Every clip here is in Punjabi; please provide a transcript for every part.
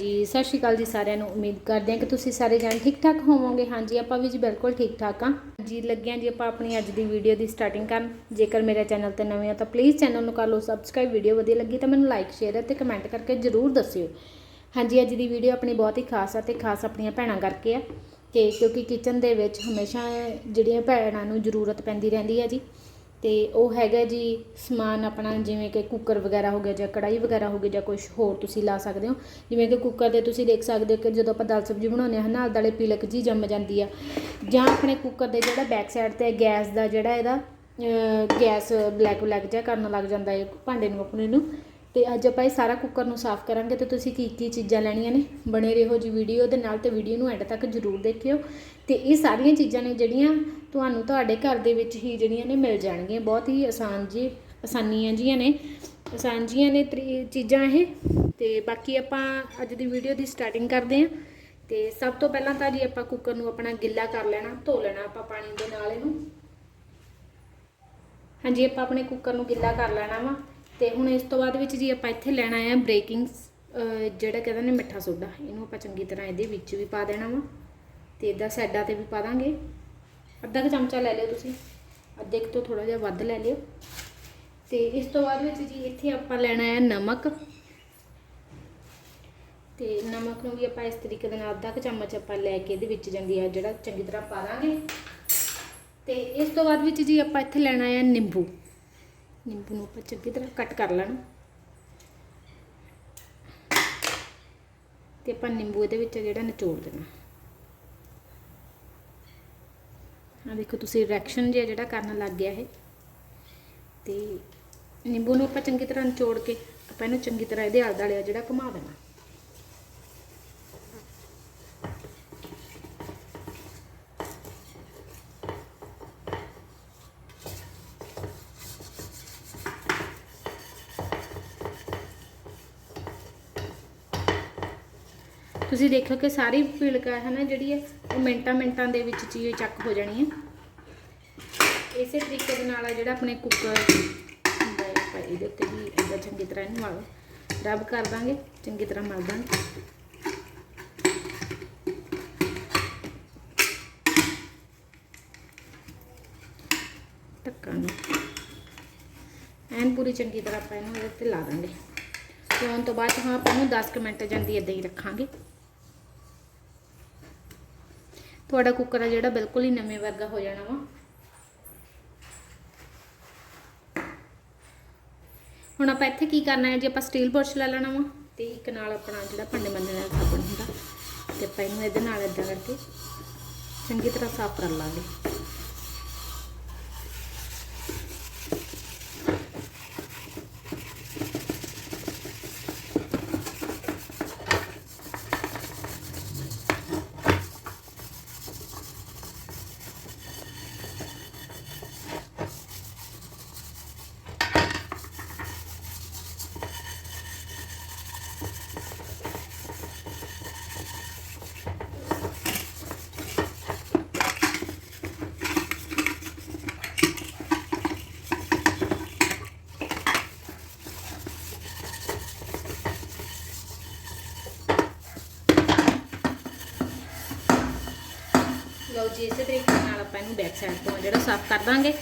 ਹਾਂਜੀ, ਸਤਿ ਸ਼੍ਰੀ ਅਕਾਲ ਜੀ ਸਾਰਿਆਂ ਨੂੰ। ਉਮੀਦ ਕਰਦੇ ਹਾਂ ਕਿ ਤੁਸੀਂ ਸਾਰੇ ਜਾਣ ਠੀਕ ਠਾਕ ਹੋਵੋਗੇ। ਹਾਂਜੀ, ਆਪਾਂ ਵੀ ਜੀ ਬਿਲਕੁਲ ਠੀਕ ਠਾਕ ਹਾਂ। ਜੀ ਲੱਗਿਆ ਜੀ ਆਪਾਂ ਆਪਣੀ ਅੱਜ ਦੀ ਵੀਡੀਓ ਦੀ ਸਟਾਰਟਿੰਗ ਕਰਨ। ਜੇਕਰ ਮੇਰੇ ਚੈਨਲ ਤੇ ਨਵੇਂ ਹੋ ਤਾਂ ਪਲੀਜ਼ ਚੈਨਲ ਨੂੰ ਕਰ ਲਓ ਸਬਸਕ੍ਰਾਈਬ ਵੀਡੀਓ ਵਧੀਆ ਲੱਗੀ ਤਾਂ ਮੈਨੂੰ ਲਾਈਕ ਸ਼ੇਅਰ ਅਤੇ ਕਮੈਂਟ ਕਰਕੇ ਜਰੂਰ ਦੱਸਿਓ। ਹਾਂਜੀ, ਅੱਜ ਦੀ ਵੀਡੀਓ ਆਪਣੀ ਬਹੁਤ ਹੀ ਖਾਸ ਆ ਤੇ ਖਾਸ ਆਪਣੀਆਂ ਭੈਣਾਂ ਕਰਕੇ ਆ ਕਿ ਕਿਉਂਕਿ ਕਿਚਨ ਦੇ ਵਿੱਚ ਹਮੇਸ਼ਾ ਜਿਹੜੀਆਂ ਭੈਣਾਂ ਨੂੰ ਜ਼ਰੂਰਤ ਪੈਂਦੀ ਰਹਿੰਦੀ ਹੈ ਜੀ। ਅਤੇ ਉਹ ਹੈਗਾ ਜੀ ਸਮਾਨ ਆਪਣਾ, ਜਿਵੇਂ ਕਿ ਕੁੱਕਰ ਵਗੈਰਾ ਹੋ ਗਿਆ ਜਾਂ ਕੜਾਹੀ ਵਗੈਰਾ ਹੋ ਗਈ ਜਾਂ ਕੁਛ ਹੋਰ ਤੁਸੀਂ ਲਾ ਸਕਦੇ ਹੋ। ਜਿਵੇਂ ਕਿ ਕੁੱਕਰ ਦੇ ਤੁਸੀਂ ਦੇਖ ਸਕਦੇ ਹੋ ਕਿ ਜਦੋਂ ਆਪਾਂ ਦਾਲ ਸਬਜ਼ੀ ਬਣਾਉਂਦੇ ਹਾਂ ਨਾਲ ਦਾਲੇ ਪੀਲਕ ਜੀ ਜੰਮ ਜਾਂਦੀ ਆ। ਜਾਂ ਆਪਣੇ ਕੁੱਕਰ ਦੇ ਜਿਹੜਾ ਬੈਕ ਸਾਈਡ ਤੇ ਗੈਸ ਦਾ ਜਿਹੜਾ ਇਹਦਾ ਗੈਸ ਬਲੈਕ ਬਲੈਕ ਜਿਹਾ ਕਰਨ ਲੱਗ ਜਾਂਦਾ ਹੈ, ਭਾਂਡੇ ਨੂੰ ਆਪਣੇ ਨੂੰ। ਤੇ ਅੱਜ ਆਪਾਂ ਇਹ ਸਾਰਾ ਕੁੱਕਰ ਨੂੰ ਸਾਫ਼ ਕਰਾਂਗੇ ਤੇ ਤੁਸੀਂ ਕੀ ਕੀ ਚੀਜ਼ਾਂ ਲੈਣੀਆਂ ਨੇ, ਬਣੇ ਰਹੋ ਜੀ ਵੀਡੀਓ ਦੇ ਨਾਲ ਤੇ ਵੀਡੀਓ ਨੂੰ ਐਂਡ ਤੱਕ ਜਰੂਰ ਦੇਖਿਓ। ਤੇ ਇਹ ਸਾਰੀਆਂ ਚੀਜ਼ਾਂ ਨੇ ਜਿਹੜੀਆਂ ਤੁਹਾਨੂੰ ਤੁਹਾਡੇ ਘਰ ਦੇ ਵਿੱਚ ਹੀ ਜਿਹੜੀਆਂ ਨੇ ਮਿਲ ਜਾਣਗੀਆਂ। ਬਹੁਤ ਹੀ ਆਸਾਨ ਜੀ, ਆਸਾਨੀਆਂ ਜੀਆਂ ਨੇ, ਆਸਾਨ ਜੀਆਂ ਨੇ ਤਰੀ- ਚੀਜ਼ਾਂ ਇਹ। ਤੇ ਬਾਕੀ ਆਪਾਂ ਅੱਜ ਦੀ ਵੀਡੀਓ ਦੀ ਸਟਾਰਟਿੰਗ ਕਰਦੇ ਹਾਂ। ਤੇ ਸਭ ਤੋਂ ਪਹਿਲਾਂ ਤਾਂ ਜੀ ਆਪਾਂ ਕੁੱਕਰ ਨੂੰ ਆਪਣਾ ਗਿੱਲਾ ਕਰ ਲੈਣਾ, ਧੋ ਲੈਣਾ ਆਪਾਂ ਪਾਣੀ ਦੇ ਨਾਲ ਇਹਨੂੰ। ਹਾਂਜੀ, ਆਪਾਂ ਆਪਣੇ ਕੁੱਕਰ ਨੂੰ ਗਿੱਲਾ ਕਰ ਲੈਣਾ ਵਾ। ਤੇ ਹੁਣ ਇਸ ਤੋਂ ਬਾਅਦ ਵਿੱਚ ਜੀ ਆਪਾਂ ਇੱਥੇ ਲੈਣਾ ਆ ਬ੍ਰੇਕਿੰਗ ਜਿਹੜਾ ਕਹਿੰਦੇ ਨੇ ਮਿੱਠਾ ਸੋਡਾ। ਇਹਨੂੰ ਆਪਾਂ ਚੰਗੀ ਤਰ੍ਹਾਂ ਇਹਦੇ ਵਿੱਚ ਵੀ ਪਾ ਦੇਣਾ ਵਾ ਤੇ ਇਹਦਾ ਸਾਈਡਾਂ ਤੇ ਵੀ ਪਾ ਦਾਂਗੇ। ਅੱਧਾ ਕੁ ਚਮਚਾ ਲੈ ਲਿਓ ਤੁਸੀਂ। ਅੱਧੇ ਕੁ ਤੋਂ ਥੋੜਾ ਜਿਹਾ ਵੱਧ ਲੈ ਲਿਓ। ਤੇ ਇਸ ਤੋਂ ਬਾਅਦ ਵਿੱਚ ਜੀ ਇੱਥੇ ਆਪਾਂ ਲੈਣਾ ਹੈ ਨਮਕ। ਤੇ ਨਮਕ ਨੂੰ ਵੀ ਆਪਾਂ ਇਸ ਤਰੀਕੇ ਦੇ ਨਾਲ ਅੱਧਾ ਕੁ ਚਮਚ ਆਪਾਂ ਲੈ ਕੇ ਇਹਦੇ ਵਿੱਚ ਜਾਂਦੀ ਆ ਜਿਹੜਾ ਚੰਗੀ ਤਰ੍ਹਾਂ ਪਾ ਦਾਂਗੇ। ਤੇ ਇਸ ਤੋਂ ਬਾਅਦ ਵਿੱਚ ਜੀ ਆਪਾਂ ਇੱਥੇ ਲੈਣਾ ਹੈ ਨਿੰਬੂ। ਨਿੰਬੂ ਨੂੰ ਆਪਾਂ ਚੰਗੀ ਤਰ੍ਹਾਂ ਕੱਟ ਕਰ ਲੈਣਾ। ਤੇ ਆਪਾਂ ਨਿੰਬੂ ਇਹਦੇ ਵਿੱਚ ਜਿਹੜਾ ਨਿਚੋੜ ਦੇਣਾ। ਆ ਦੇਖੋ ਤੁਸੀਂ ਰਿਐਕਸ਼ਨ ਜਿਹਾ ਜਿਹੜਾ ਕਰਨ ਲੱਗ ਗਿਆ ਇਹ। ਤੇ ਨਿੰਬੂ ਨੂੰ ਆਪਾਂ ਚੰਗੀ ਤਰ੍ਹਾਂ ਨਿਚੋੜ ਕੇ ਆਪਾਂ ਇਹਨੂੰ ਚੰਗੀ ਤਰ੍ਹਾਂ ਇਹਦੇ ਆਲੇ ਦੁਆਲੇ ਜਿਹੜਾ ਘੁਮਾ ਦੇਣਾ। ਤੁਸੀਂ ਦੇਖੋ ਕਿ ਸਾਰੀ ਪਿਲਕਾ ਹੈ ਨਾ ਜਿਹੜੀ ਹੈ, ਉਹ ਮਿੰਟਾਂ ਮਿੰਟਾਂ ਦੇ ਵਿੱਚ ਚੀਜ਼ ਚੱਕ ਹੋ ਜਾਣੀ ਹੈ। ਇਸੇ ਤਰੀਕੇ ਦੇ ਨਾਲ ਆ ਜਿਹੜਾ ਆਪਣੇ ਕੁੱਕਰ ਹੁੰਦਾ ਹੈ, ਆਪਾਂ ਇਹਦੇ ਉੱਤੇ ਵੀ ਇਹਦਾ ਚੰਗੀ ਤਰ੍ਹਾਂ ਇਹਨੂੰ ਮਲ ਰਬ ਕਰ ਦਾਂਗੇ, ਚੰਗੀ ਤਰ੍ਹਾਂ ਮਲ ਦਾਂਗੇ ਢੱਕਣ ਨੂੰ। ਐਨ ਪੂਰੀ ਚੰਗੀ ਤਰ੍ਹਾਂ ਆਪਾਂ ਇਹਨੂੰ ਇਹਦੇ ਤੇ ਲਾ ਦਾਂਗੇ। ਲਾਉਣ ਤੋਂ ਬਾਅਦ ਹਾਂ, ਆਪਾਂ ਨੂੰ 10 ਕੁ ਮਿੰਟ ਜਾਂਦੀ ਇਦਾਂ ਹੀ ਰੱਖਾਂਗੇ। ਤੁਹਾਡਾ ਕੁੱਕਰ ਆ ਜਿਹੜਾ ਬਿਲਕੁਲ ਹੀ ਨਵੇਂ ਵਰਗਾ ਹੋ ਜਾਣਾ ਵਾ। ਹੁਣ ਆਪਾਂ ਇੱਥੇ ਕੀ ਕਰਨਾ ਹੈ? ਜੀ ਆਪਾਂ ਸਟੀਲ ਬੁਰਸ਼ ਲੈ ਲੈਣਾ ਵਾ ਤੇ ਇੱਕ ਨਾਲ ਆਪਣਾ ਜਿਹੜਾ ਭਾਂਡੇ ਮੰਜਣ ਦਾ ਸਾਬਣ ਹੁੰਦਾ ਤੇ ਆਪਾਂ ਇਹਨੂੰ ਇਹਦੇ ਨਾਲ ਇਦਾਂ ਕਰਕੇ ਚੰਗੀ ਤਰ੍ਹਾਂ ਸਾਫ਼ ਕਰ ਲਾਂਗੇ। ਲਓ ਜੀ ਇਸੇ ਤਰੀਕੇ ਨਾਲ ਆਪਾਂ ਇਹਨੂੰ ਬੈਕ ਸਾਈਡ ਤੋਂ ਜਿਹੜਾ ਸਾਫ਼ ਕਰ ਦਾਂਗੇ।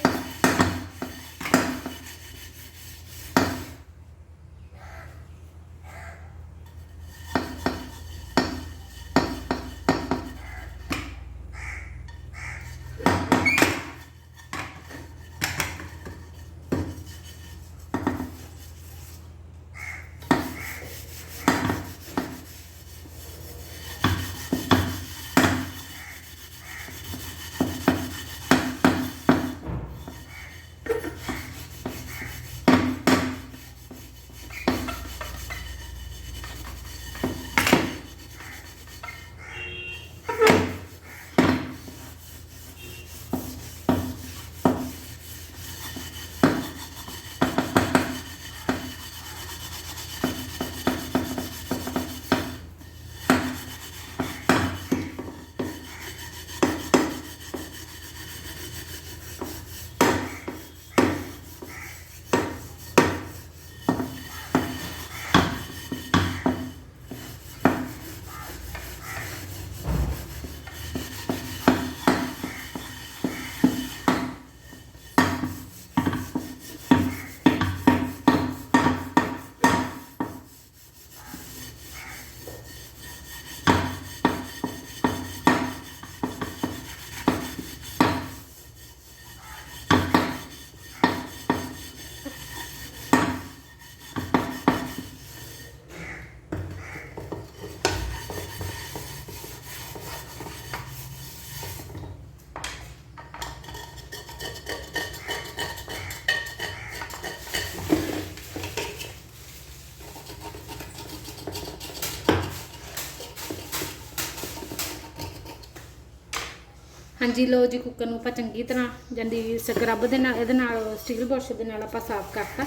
ਹਾਂਜੀ ਲੋ ਜੀ ਕੁੱਕਰ ਨੂੰ ਆਪਾਂ ਚੰਗੀ ਤਰ੍ਹਾਂ ਜਾਂਦੀ ਸਕਰਬ ਦੇ ਨਾਲ, ਇਹਦੇ ਨਾਲ, ਸਟੀਲ ਬੁਰਸ਼ ਦੇ ਨਾਲ ਆਪਾਂ ਸਾਫ਼ ਕਰਤਾ।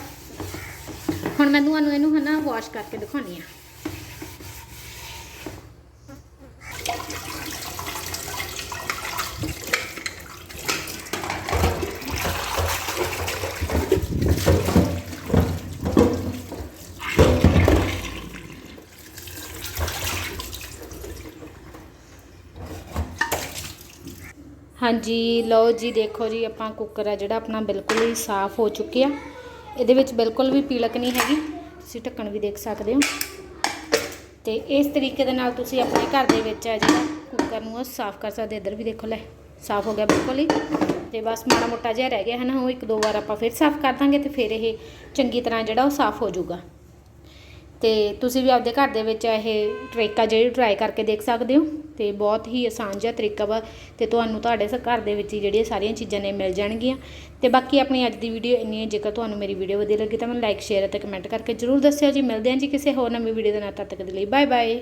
ਹੁਣ ਮੈਂ ਤੁਹਾਨੂੰ ਇਹਨੂੰ ਹਨਾ ਵਾਸ਼ ਕਰਕੇ ਦਿਖਾਉਣੀ ਆ। ਹਾਂਜੀ, ਲਓ ਜੀ, ਦੇਖੋ ਜੀ, ਆਪਾਂ ਕੁੱਕਰ ਆ ਜਿਹੜਾ ਆਪਣਾ ਬਿਲਕੁਲ ਹੀ ਸਾਫ਼ ਹੋ ਚੁੱਕਿਆ। ਇਹਦੇ ਵਿੱਚ ਬਿਲਕੁਲ ਵੀ ਪੀਲਕ ਨਹੀਂ ਹੈਗੀ। ਤੁਸੀਂ ਢੱਕਣ ਵੀ ਦੇਖ ਸਕਦੇ ਹੋ। ਤੇ ਇਸ ਤਰੀਕੇ ਦੇ ਨਾਲ ਤੁਸੀਂ ਆਪਣੇ ਘਰ ਦੇ ਵਿੱਚ ਆ ਜਿਹੜਾ ਕੁੱਕਰ ਨੂੰ ਸਾਫ਼ ਕਰ ਸਕਦੇ ਇੱਧਰ ਵੀ ਦੇਖੋ ਲੈ, ਸਾਫ਼ ਹੋ ਗਿਆ ਬਿਲਕੁਲ ਹੀ। ਤੇ ਬਸ ਮਾੜਾ ਮੋਟਾ ਜਿਹਾ ਰਹਿ ਗਿਆ ਹੈ ਨਾ ਉਹ ਇੱਕ ਦੋ ਵਾਰ ਆਪਾਂ ਫਿਰ ਸਾਫ਼ ਕਰ ਦਾਂਗੇ ਤੇ ਫਿਰ ਇਹ ਚੰਗੀ ਤਰ੍ਹਾਂ ਜਿਹੜਾ ਉਹ ਸਾਫ਼ ਹੋ ਜਾਊਗਾ। ਤੇ ਤੁਸੀਂ ਵੀ ਆਪਦੇ ਘਰ ਦੇ ਵਿੱਚ ਇਹ ਟ੍ਰਿਕ ਆ ਜਿਹੜੀ ਟਰਾਈ ਕਰਕੇ ਦੇਖ ਸਕਦੇ ਹੋ। ਤੇ ਬਹੁਤ ਹੀ ਆਸਾਨ ਜਿਹਾ ਤਰੀਕਾ ਵਾ ਤੇ ਤੁਹਾਨੂੰ ਤੁਹਾਡੇ ਸ- ਘਰ ਦੇ ਵਿੱਚ ਹੀ ਜਿਹੜੀਆਂ ਸਾਰੀਆਂ ਚੀਜ਼ਾਂ ਨੇ ਮਿਲ ਜਾਣਗੀਆਂ। ਤੇ ਬਾਕੀ ਆਪਣੀ ਅੱਜ ਦੀ ਵੀਡੀਓ ਇੰਨੀ ਹੈ, ਜੇਕਰ ਤੁਹਾਨੂੰ ਮੇਰੀ ਵੀਡੀਓ ਵਧੀਆ ਲੱਗੀ ਤਾਂ ਮੈਨੂੰ ਲਾਈਕ ਸ਼ੇਅਰ ਅਤੇ ਕਮੈਂਟ ਕਰਕੇ ਜਰੂਰ ਦੱਸਿਓ ਜੀ। ਮਿਲਦੇ ਹਾਂ ਜੀ ਕਿਸੇ ਹੋਰ ਨਵੀਂ ਵੀਡੀਓ ਦੇ ਨਾਲ, ਤਦ ਤੱਕ ਦੇ ਲਈ ਬਾਏ ਬਾਏ